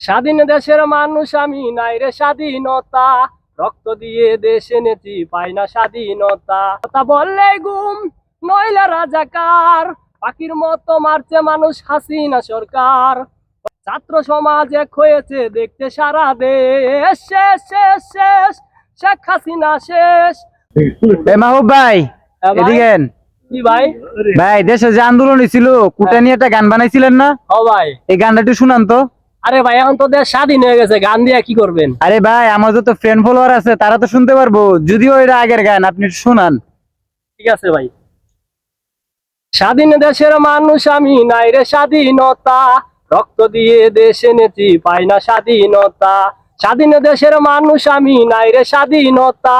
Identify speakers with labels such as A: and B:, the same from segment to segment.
A: স্বাধীন দেশের মানুষ আমি নাই রে স্বাধীনতা। রক্ত দিয়ে দেশ এনেছি পাই না স্বাধীনতা। কথা বললে গুম নইলে রাজাকার। পাখির মতো মারছে মানুষ হাসিনা সরকার। ছাত্র সমাজ এক হয়েছে দেখতে সারা দেশ। শেষ শেষ শেষ শেখ হাসিনা শেষ।
B: মাহবুব ভাই
A: হ্যাঁ ভাই?
B: এদিকে
A: ভাই?
B: ভাই দেশে যে আন্দোলন ছিল কুটা নিয়ে একটা গান বানাইছিলেন না?
A: ও ভাই।
B: এই গানটা একটু শুনান তো।
A: আরে ভাই এখন তো দেশ স্বাধীন হয়ে গেছে গান দিয়ে কি করবেন?
B: আরে ভাই আমার যত ফ্রেন্ড ফলোয়ার আছে তারা তো শুনতে পারব। যদিও এটা আগের গান আপনি শুনান।
A: ঠিক আছে ভাই। স্বাধীন দেশের মানুষ আমি নাই রে স্বাধীনতা। রক্ত দিয়ে দেশ এনেছি পাই না স্বাধীনতা। স্বাধীন দেশের মানুষ আমি নাই রে স্বাধীনতা।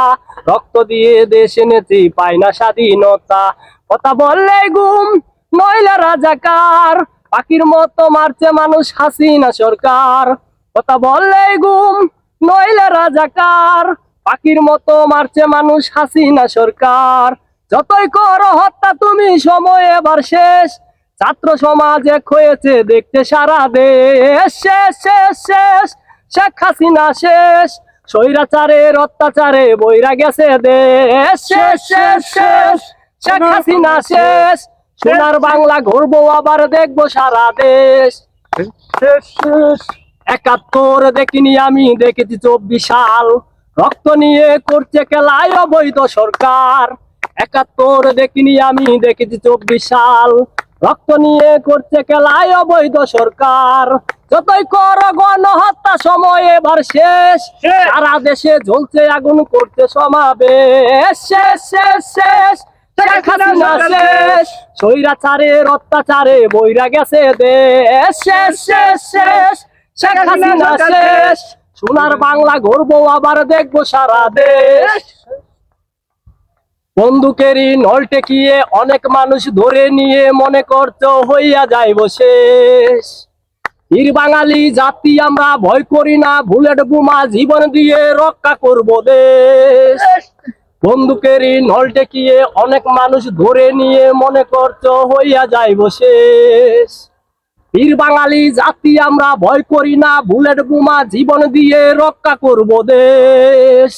A: রক্ত দিয়ে দেশ এনেছি পাই না স্বাধীনতা। কথা বললে গুম নইলে রাজাকার। পাখির মতো মারছে মানুষ, হাসিনা সরকার। কথা বললে গুম, নইলে রাজাকার। পাখির মতো মারছে মানুষ, হাসিনা সরকার। যতই করো হত্যা, তুমি সময় এবার শেষ। ছাত্র সমাজ এক হয়েছে দেখতে সারা দেশ। শেষ শেষ শেষ, শেখ হাসিনা শেষ। স্বৈরাচারের অত্যাচারে বইরা গেছে দেশ। শেষ শেষ শেষ, শেখ হাসিনা শেষ। সোনার বাংলা ঘুরবো আবার দেখব সারা দেশ। একাত্তর দেখিনি আমি দেখেছি চব্বিশ সাল। রক্ত নিয়ে করছে খেলায় অবৈধ সরকার। একাত্তর দেখিনি আমি দেখেছি চব্বিশ সাল। রক্ত নিয়ে করছে খেলায় অবৈধ সরকার। যতই কর গণহত্যা সময় এবার শেষ। সারা দেশে জ্বলছে আগুন করছে সমাবেশ। শেষ শেষ শেষ। স্বৈরাচারের অত্যাচারে বইরা গেছে দেশ। শেষ শেষ শেষ। শেখ হাসিনা শেষ। সোনার বাংলা ঘুরবো আবার দেখব সারা দেশ। বন্দুকেরই নল টেকিয়ে অনেক মানুষ ধরে নিয়ে মনে করতো হইয়া যাইব শেষ। বীর বাঙালি জাতি আমরা ভয় করি না বুলেট বোমা জীবন দিয়ে রক্ষা করব দেশ। বন্দুকেরই নল টেকিয়ে অনেক মানুষ ধরে নিয়ে মনে করতো হইয়া যাইব শেষ। বীর বাঙালি জাতি আমরা ভয় করি না, বুলেট বোমা জীবন দিয়ে রক্ষা করব দেশ।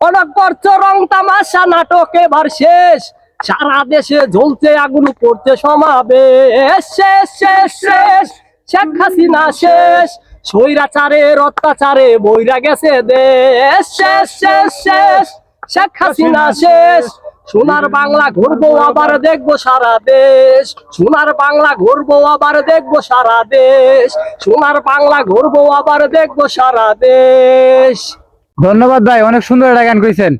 A: অনেক করছ, রং তামাশা, নাটক এবার শেষ। সারা দেশে জ্বলছে, আগুন করছে সমাবেশ। শেষ শেষ শেষ। শেখ হাসিনা শেষ। স্বৈরাচারের অত্যাচারে বইরা গেছে দেশ। শেষ শেষ শেষ। শেখ হাসিনা শেষ। সোনার বাংলা ঘুরবো আবার দেখব সারা দেশ। সোনার বাংলা ঘুরবো আবার দেখব সারা দেশ। সোনার বাংলা ঘুরবো আবার দেখব সারা দেশ।
B: ধন্যবাদ ভাই, অনেক সুন্দর একটা গান কইছেন।